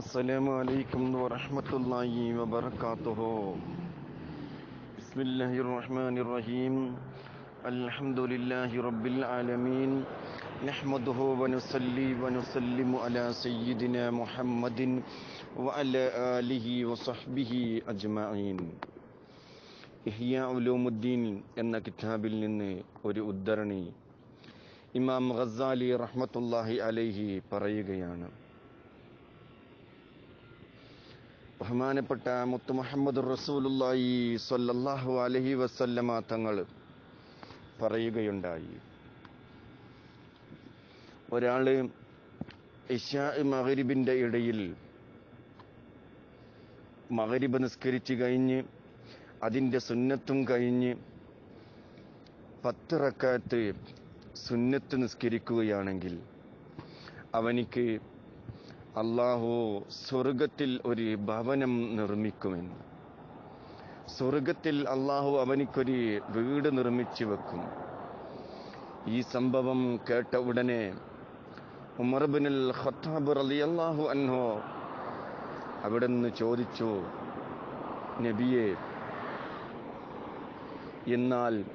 السلام عليكم ورحمة الله وبركاته بسم الله الرحمن الرحيم الحمد لله رب العالمين نحمده ونصلي ونسلم على سيدنا محمد وعلى آله وصحبه أجمعين ഇഹ്യ ഉലൂമുദ്ദീൻ എന്ന കിതാബിൽ നിന്ന് ഒരു ഉദ്ധരണി ഇമാം ഖസാലി റഹ്മത്തുല്ലാഹി അലൈഹി പറയുകയാണ് ബഹുമാനപ്പെട്ട മുത്തു മുഹമ്മദ് റസൂലുല്ലായി സ്വല്ലല്ലാഹു അലഹി വസല്ലമ തങ്ങൾ പറയുകയുണ്ടായി. ഒരാൾ ഇഷാ മഗ്രിബിന്റെ ഇടയിൽ മഹരിബ് നിസ്കരിച്ചു കഴിഞ്ഞ് അതിന്റെ സുന്നത്തും കഴിഞ്ഞ് പത്തിറക്കാത്ത് സുന്നത്ത് നിസ്കരിക്കുകയാണെങ്കിൽ അവനിക്ക് അള്ളാഹു സ്വർഗത്തിൽ ഒരു ഭവനം നിർമ്മിക്കുമെന്ന്. സ്വർഗത്തിൽ അള്ളാഹു അവനിക്കൊരു വീട് നിർമ്മിച്ചു വെക്കും. ഈ സംഭവം കേട്ട ഉടനെ ഉമർബിനുൽ ഖത്താബ് റളിയല്ലാഹു അൻഹു അവിടെ നിന്ന് ചോദിച്ചു നബിയെ എന്നാൽ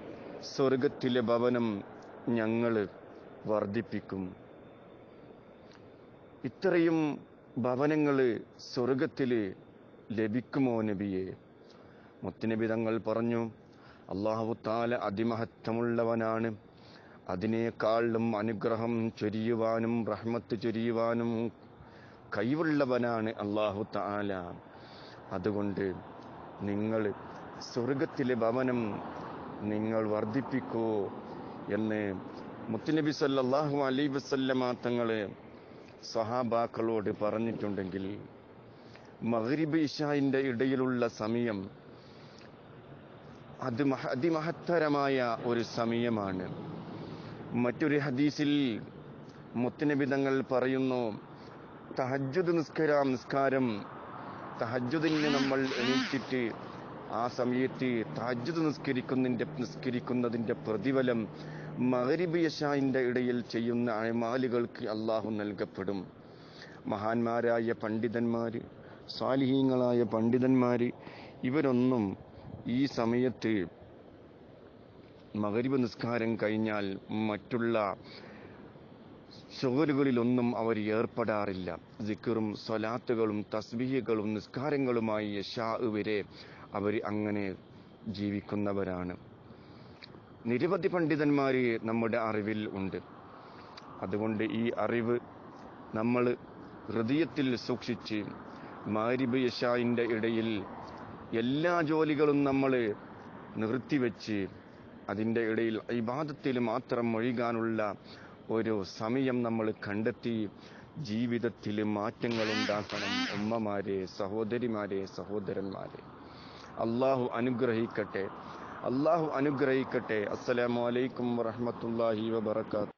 സ്വർഗത്തിലെ ഭവനം ഞങ്ങൾ വർദ്ധിപ്പിക്കും. ഇത്രയും ഭവനങ്ങൾ സ്വർഗത്തിൽ ലഭിക്കുമോ നബിയെ? മുത്തുനബി തങ്ങൾ പറഞ്ഞു അള്ളാഹു താല അതിമഹത്വമുള്ളവനാണ്. അതിനേക്കാളും അനുഗ്രഹം ചൊരിയുവാനും റഹ്മത്ത് ചൊരിയുവാനും കഴിവുള്ളവനാണ് അള്ളാഹു താല അതുകൊണ്ട് നിങ്ങൾ സ്വർഗത്തിലെ ഭവനം നിങ്ങൾ വർദ്ധിപ്പിക്കൂ എന്ന് മുത്തുനബി സല്ലാഹു അലൈ വസല്ലമ തങ്ങൾ സഹാബാക്കളോട് പറഞ്ഞിട്ടുണ്ടെങ്കിൽ മഹരിബ് ഇഷായിന്റെ ഇടയിലുള്ള സമയം അത് മഹ അതിമഹത്തരമായ ഒരു സമയമാണ്. മറ്റൊരു ഹദീസിൽ മുത്തനബിതങ്ങൾ പറയുന്നു തഹജ്ജുദ് നിസ്കരാം നിസ്കാരം തഹജ്ജുദിന് നമ്മൾ എണീറ്റിട്ട് ആ സമയത്ത് തഹജ്ജുദ് നിസ്കരിക്കുന്നതിന്റെ നിസ്കരിക്കുന്നതിന്റെ പ്രതിഫലം മകരിബ് യശായിന്റെ ഇടയിൽ ചെയ്യുന്ന അഴമാലുകൾക്ക് അള്ളാഹു നൽകപ്പെടും. മഹാന്മാരായ പണ്ഡിതന്മാർ സാലിഹീങ്ങളായ പണ്ഡിതന്മാർ ഇവരൊന്നും ഈ സമയത്ത് മകരിബ് നിസ്കാരം കഴിഞ്ഞാൽ മറ്റുള്ള ഷുഗലുകളിലൊന്നും അവർ ഏർപ്പെടാറില്ല. ജിക്കറും സ്വലാത്തുകളും തസ്ബീഹകളും നിസ്കാരങ്ങളുമായി ഷാ വരെ അവർ അങ്ങനെ ജീവിക്കുന്നവരാണ്. നിരവധി പണ്ഡിതന്മാർ നമ്മുടെ അറിവിൽ ഉണ്ട്. അതുകൊണ്ട് ഈ അറിവ് നമ്മൾ ഹൃദയത്തിൽ സൂക്ഷിച്ച് മാരിബ് യശായിന്റെ ഇടയിൽ എല്ലാ ജോലികളും നമ്മൾ നിർത്തിവെച്ച് അതിന്റെ ഇടയിൽ ഇബാദത്തിൽ മാത്രം ഒഴുകാനുള്ള ഒരു സമയം നമ്മൾ കണ്ടെത്തി ജീവിതത്തിൽ മാറ്റങ്ങൾ ഉണ്ടാക്കണം ഉമ്മമാരെ സഹോദരിമാരെ സഹോദരന്മാരെ. അള്ളാഹു അനുഗ്രഹിക്കട്ടെ. അള്ളാഹു അനുഗ്രഹിക്കട്ടെ. അസ്സലാമു അലൈക്കും വറഹ്മത്തുള്ളാഹി വബറകാത്ത്